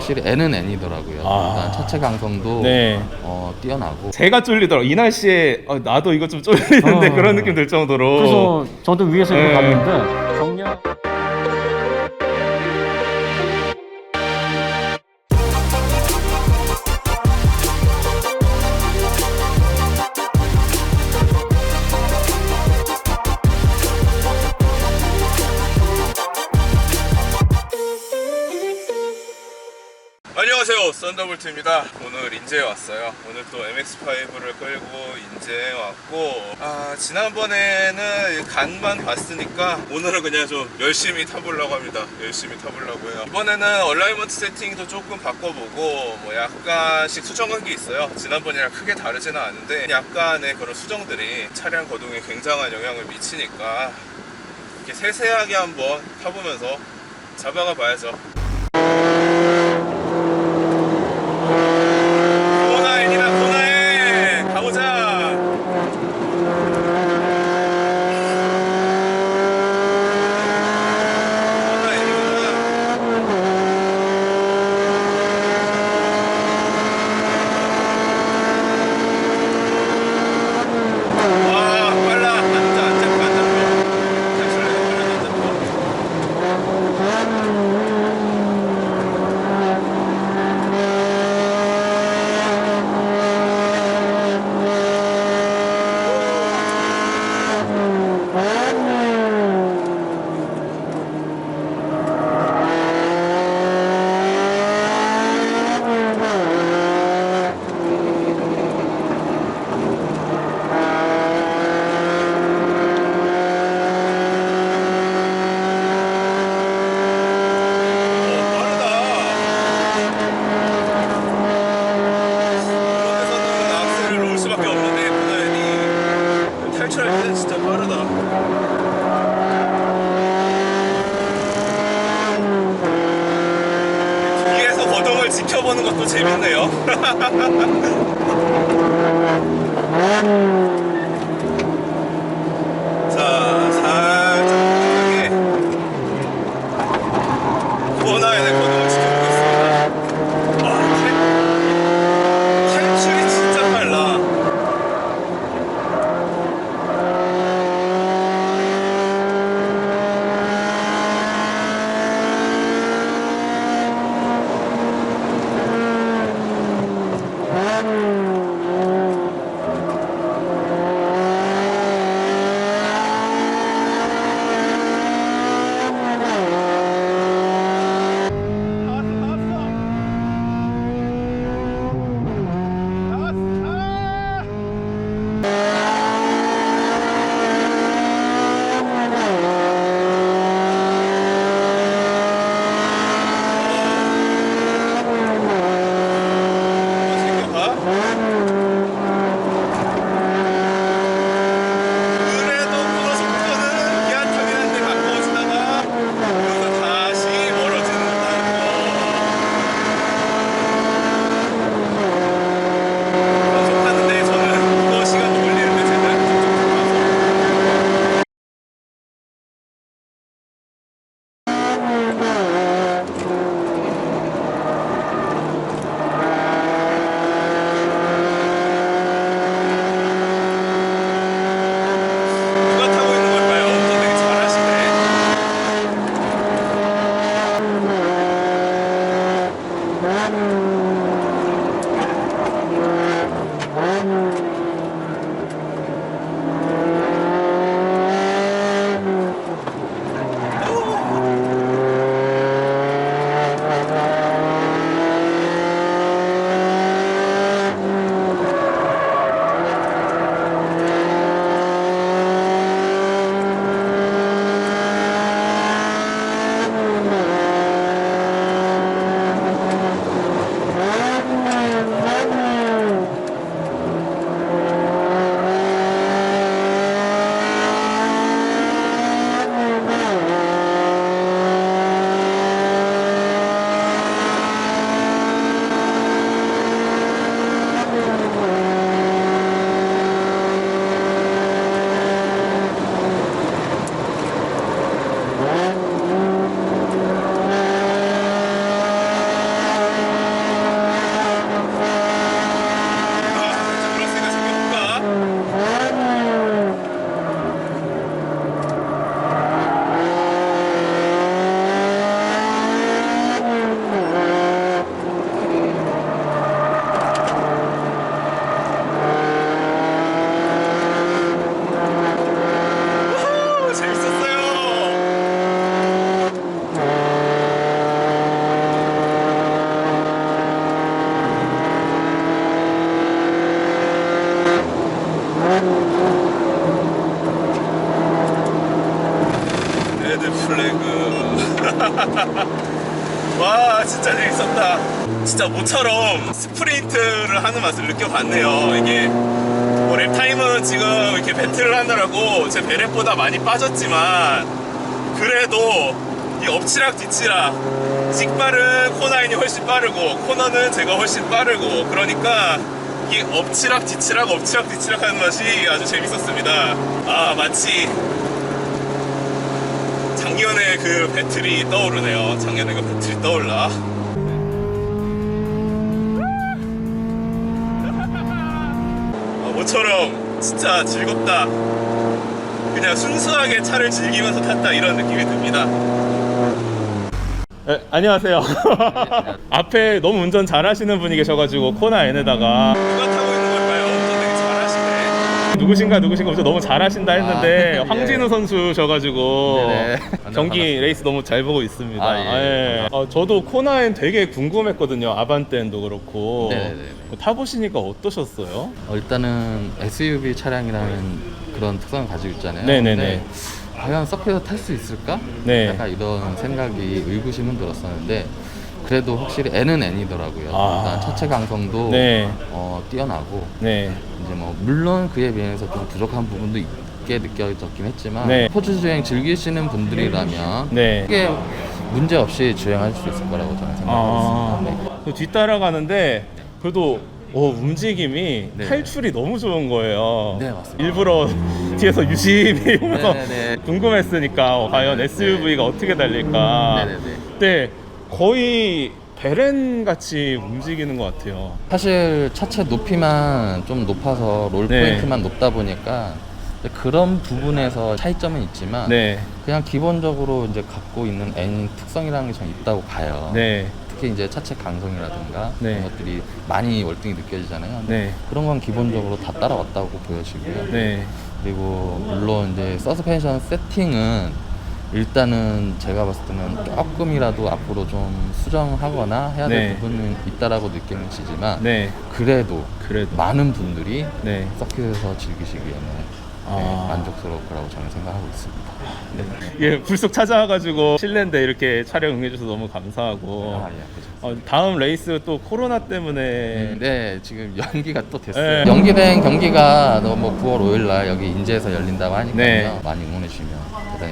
확실히 N은 N이더라고요. 아. 일단 차체 강성도 네. 어, 뛰어나고 제가 쫄리더라고. 이 날씨에 어, 나도 이거 좀 쫄리는데 어. 그런 느낌 들 정도로. 그래서 저도 위에서 네. 이렇게 봤는데 썬더볼트입니다. 오늘 인제에 왔어요. 오늘 또 MX5를 끌고 인제에 왔고 아 지난번에는 간만 봤으니까 오늘은 그냥 좀 열심히 타보려고 합니다. 열심히 타보려고요. 이번에는 얼라이먼트 세팅도 조금 바꿔보고 뭐 약간씩 수정한 게 있어요. 지난번이랑 크게 다르지는 않은데 약간의 그런 수정들이 차량 거동에 굉장한 영향을 미치니까 이렇게 세세하게 한번 타보면서 잡아가 봐야죠 코나인이다 코나인 가보자 코나인이구나. 와 빨라 앉아 앉아 앉아 잘 술래 앉아 오, 빠르다. 이런데서는 악셀을 놓을 수밖에 없는데 코나인이 탈출할 때는 진짜 빠르다. 거동을 지켜보는 것도 재밌네요. 와 진짜 재밌었다. 진짜 모처럼 스프린트를 하는 맛을 느껴봤네요. 이게 뭐 랩타임은 지금 이렇게 배틀을 하느라고 제 배랩보다 많이 빠졌지만 그래도 이 엎치락 뒤치락 직발은 코나인이 훨씬 빠르고 코너는 제가 훨씬 빠르고 그러니까 이 엎치락 뒤치락 엎치락 뒤치락 하는 맛이 아주 재밌었습니다. 아 마치 작년에 그 배틀이 떠오르네요. 작년에 그 배틀이 떠올라. 아, 모처럼 진짜 즐겁다. 그냥 순수하게 차를 즐기면서 탔다 이런 느낌이 듭니다. 네, 안녕하세요. 앞에 너무 운전 잘하시는 분이 계셔가지고 코나 N에다가 누가 타고 있는 걸까요? 운전 되게 잘하시네. 누구신가 누구신가 운전 너무 잘하신다 했는데 아, 예. 황진우 선수셔가지고 네네. 경기 반갑습니다. 레이스 너무 잘 보고 있습니다. 아, 예. 어, 저도 코나 N 되게 궁금했거든요. 아반떼도 그렇고 네네네. 타보시니까 어떠셨어요? 어, 일단은 SUV 차량이라는 그런 특성을 가지고 있잖아요. 네네네. 근데 과연 서킷에서 탈 수 있을까? 네. 약간 이런 생각이 의구심은 들었었는데 그래도 확실히 N은 N이더라고요. 아. 일단 차체 강성도 네. 어, 뛰어나고 네. 이제 뭐 물론 그에 비해서 좀 부족한 부분도 있게 느껴졌긴 했지만 네. 스포츠 주행 즐기시는 분들이라면 네. 크게 문제 없이 주행할 수 있을 거라고 저는 생각하고 아, 있습니다. 네. 그 뒤따라가는데 그래도 어, 움직임이 네. 탈출이 너무 좋은 거예요. 네, 맞습니다. 일부러 뒤에서 유심히 보면서 네 네 네. 궁금했으니까 어, 과연 SUV가 어떻게 달릴까. 네 네네. 근데 거의 베렌 같이 움직이는 것 같아요. 사실 차체 높이만 좀 높아서 롤 네. 포인트만 높다 보니까 그런 부분에서 차이점은 있지만 네, 그냥 기본적으로 이제 갖고 있는 N 특성이라는 게 저는 있다고 봐요. 네, 특히 이제 차체 강성이라든가 네. 그런 것들이 많이 월등히 느껴지잖아요. 네, 그런 건 기본적으로 다 따라왔다고 보여지고요. 네, 그리고 물론 이제 서스펜션 세팅은 일단은 제가 봤을 때는 조금이라도 앞으로 좀 수정하거나 해야 될 네. 부분은 있다라고 느껴지지만 네, 그래도 그래도. 많은 분들이 네. 서킷에서 즐기시기에는 아. 네, 만족스러울 거라고 저는 생각하고 있습니다. 예, 불쑥 찾아와가지고 실내인데 이렇게 촬영 응해줘서 너무 감사하고. 아, 예, 그죠. 어, 다음 레이스 또 코로나 때문에 음, 네, 지금 연기가 또 됐어요. 네. 연기된 경기가 뭐 9월 5일 날 여기 인제에서 열린다고 하니까요. 네. 많이 응원해 주시면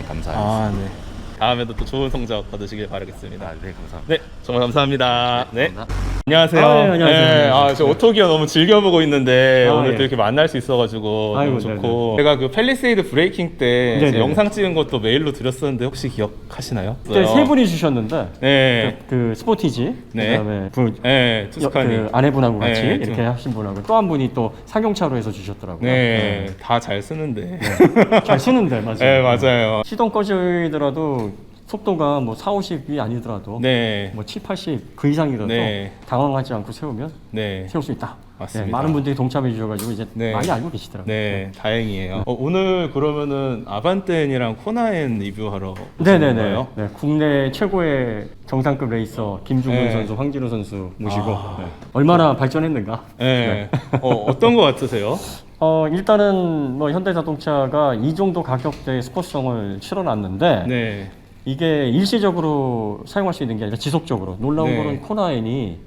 감사하겠습니다. 아, 네. 다음에도 또 좋은 성적 거두시길 바라겠습니다. 아, 네, 감사합니다. 네, 정말 감사합니다. 네. 감사합니다. 안녕하세요. 아, 네, 안녕하세요. 아, 저 오토기어 너무 즐겨보고 있는데 아, 오늘 예. 또 이렇게 만날 수 있어가지고 아이고, 너무 좋고. 제가 그 팰리세이드 브레이킹 때 네 네. 영상 찍은 것도 메일로 드렸었는데 혹시 기억하시나요? 그때 세 분이 주셨는데 네. 그, 그 스포티지 네. 그다음에 그, 네, 여- 투스카니. 그 아내분하고 같이 네, 이렇게 투- 하신 분하고 또 한 분이 또 상용차로 해서 주셨더라고요. 네, 다 잘 쓰는데. 네. 잘 쓰는데 맞아요. 네, 맞아요. 시동 꺼지더라도 속도가 뭐 4, 50이 아니더라도 네, 뭐 7, 80 그 이상이라도 네. 당황하지 않고 세우면 네, 세울 수 있다. 맞습니다. 네, 많은 분들이 동참해 주셔가지고 이제 네. 많이 알고 계시더라고요. 네, 다행이에요. 어, 오늘 그러면은 아반떼엔이랑 코나엔 리뷰하러 오신 네네네. 건가요? 네, 국내 최고의 정상급 레이서 김중근 네. 선수, 황진우 선수 모시고 아. 네. 얼마나 발전했는가. 네. 어, 어떤 거 같으세요? 어 일단은 뭐 현대자동차가 이 정도 가격대의 스포츠성을 실어놨는데 네. 이게 일시적으로 사용할 수 있는 게 아니라 지속적으로 놀라운 네. 거는 코나인이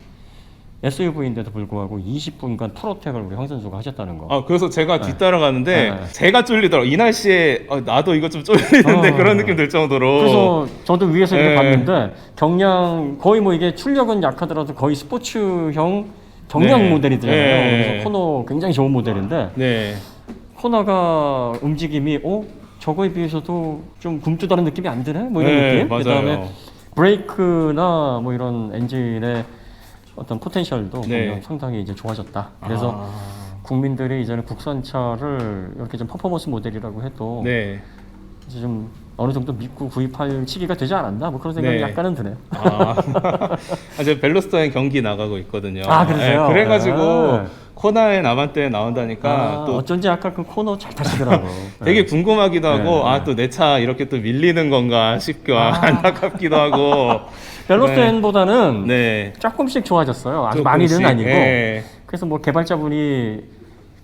SUV인데도 불구하고 20분간 프로텍을 우리 황 선수가 하셨다는 거. 아 그래서 제가 뒤따라가는데 네, 네. 제가 쫄리더라고 이 날씨에 어, 나도 이거 좀 쫄리는데 어. 그런 느낌 들 정도로 그래서 저도 위에서 이렇게 네. 봤는데 경량 거의 뭐 이게 출력은 약하더라도 거의 스포츠형 경량 네. 모델이잖아요. 네. 그래서 코너 굉장히 좋은 모델인데 네 코너가 움직임이 어 저거에 비해서도 좀 굼뜨다는 느낌이 안 드네 뭐 이런 네, 느낌 맞아요. 그다음에 브레이크나 뭐 이런 엔진의 어떤 포텐셜도 네. 보면 상당히 이제 좋아졌다 그래서 아, 국민들이 이제는 국산차를 이렇게 좀 퍼포먼스 모델이라고 해도 네. 이제 좀 어느 정도 믿고 구입할 시기가 되지 않았나 뭐 그런 생각이 네. 약간은 드네요 아, 아, 제가 벨로스터엔 경기 나가고 있거든요. 아, 그러세요? 네, 그래가지고 네. 코나엔 아반떼 나온다니까 아, 또 어쩐지 아까 그 코너 잘 타시더라고. 되게 네. 궁금하기도 하고 네, 아또내 차 이렇게 또 밀리는 건가 싶고 아. 안타깝기도 하고. 벨로스텐보다는 네. 조금씩 좋아졌어요. 아주 조금씩, 많이는 아니고. 네. 그래서 뭐 개발자분이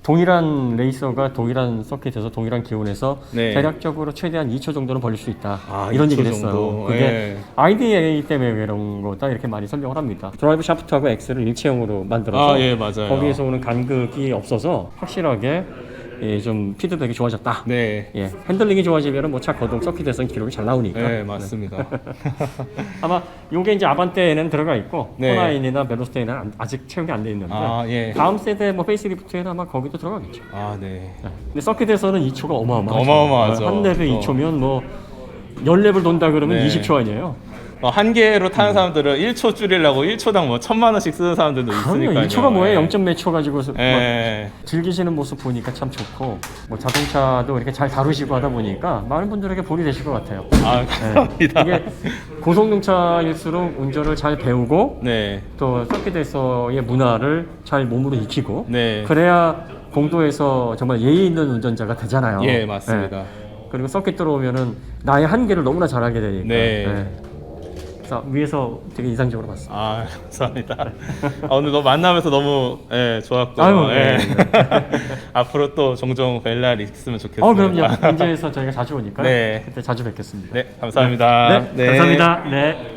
동일한 레이서가 동일한 서킷에서 동일한 기온에서 네. 대략적으로 최대한 2초 정도는 벌릴 수 있다. 아, 이런 2초 얘기를 했어요. 정도. 그게 예. IDA 때문에 그런 거다 이렇게 많이 설명을 합니다. 드라이브 샤프트하고 엑셀을 일체형으로 만들어서 아, 예, 맞아요. 거기에서 오는 간극이 없어서 확실하게 예, 좀 피드백이 좋아졌다. 네. 예, 핸들링이 좋아지면 뭐차 거동 서킷에서는 기록이 잘 나오니까. 네, 맞습니다. 아마 요게 이제 아반떼에는 들어가 있고 네. 코나인이나 안- 아직 채용이 안 돼 있는데 아, 예. 다음 세대 뭐 페이스리프트에는 아마 거기도 들어가겠죠. 아, 네. 네. 근데 서킷에서는 2초가 어마어마하죠. 어마어마하죠. 한 랩에 또. 2초면 뭐 10랩을 돈다 그러면 네. 20초 아니에요? 어, 한 개로 타는 사람들은 1초 줄이려고 1초당 뭐 천만 원씩 쓰는 사람들도. 있으니까요. 2초가 뭐예요? 예. 0점 몇초 가지고 서 예. 즐기시는 모습 보니까 참 좋고 뭐 자동차도 이렇게 잘 다루시고 하다 보니까 많은 분들에게 본이 되실 것 같아요. 아, 감사합니다. 이게 고성능차일수록 운전을 잘 배우고 네. 또 서킷에서의 문화를 잘 몸으로 익히고 네. 그래야 공도에서 정말 예의 있는 운전자가 되잖아요. 예, 맞습니다. 네. 그리고 서킷 들어오면은 나의 한계를 너무나 잘 알게 되니까. 네. 그래서 위에서 되게 인상적으로 봤어요. 아, 감사합니다. 아, 오늘 너 만나면서 너무 예, 좋았고. 아유, 예. 네. 앞으로 또 종종 뵐 날이 있으면 좋겠습니다. 어, 그럼요. 인제에서 저희가 자주 오니까 네. 그때 자주 뵙겠습니다. 네, 감사합니다. 네, 감사합니다. 네.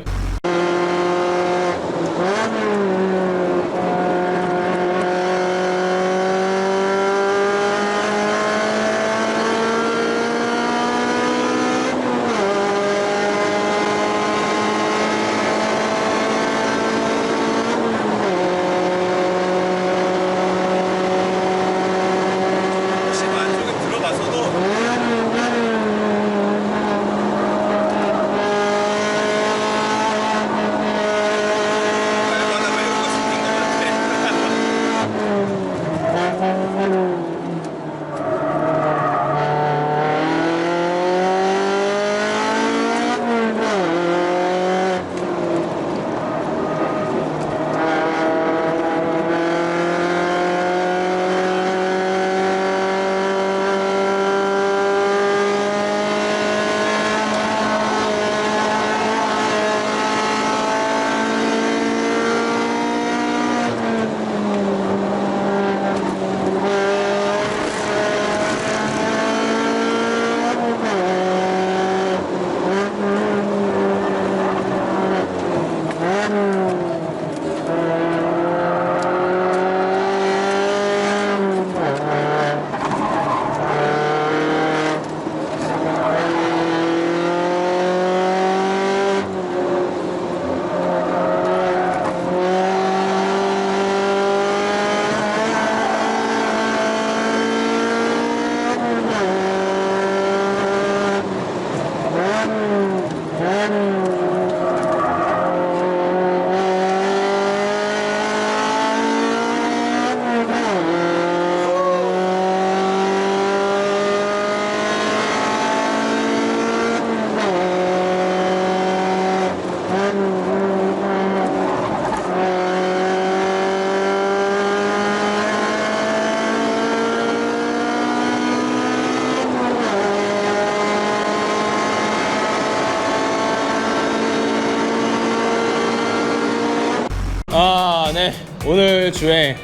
오늘 주행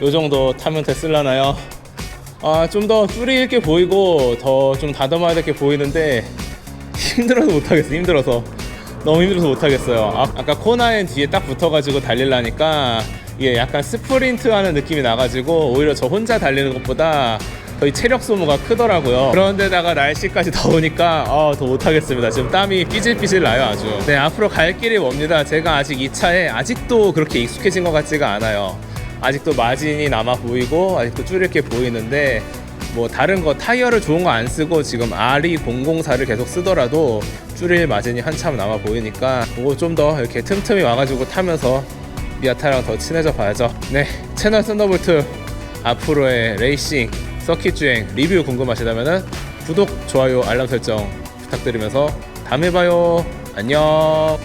요 정도 타면 됐을라나요? 아, 좀더 뚜리 있게 보이고 더 좀 다듬어야 될 게 보이는데 힘들어서 못 하겠어. 힘들어서. 너무 힘들어서 못 하겠어요. 아, 아까 코나엔 뒤에 딱 붙어가지고 달리려니까 이게 약간 스프린트 하는 느낌이 나가지고 오히려 저 혼자 달리는 것보다 거의 체력 소모가 크더라고요. 그런데다가 날씨까지 더우니까 아, 더 못하겠습니다. 지금 땀이 삐질삐질 나요, 아주. 네, 앞으로 갈 길이 멉니다. 제가 아직 이 차에 아직도 그렇게 익숙해진 것 같지가 않아요. 아직도 마진이 남아 보이고 아직도 줄이게 보이는데 뭐 다른 거 타이어를 좋은 거 안 쓰고 지금 RE004를 계속 쓰더라도 줄일 마진이 한참 남아 보이니까 그거 좀 더 이렇게 틈틈이 와가지고 타면서 미아타랑 더 친해져 봐야죠. 네, 채널 썬더볼트 앞으로의 레이싱 서킷 주행 리뷰 궁금하시다면은 구독, 좋아요, 알람 설정 부탁드리면서 다음에 봐요. 안녕.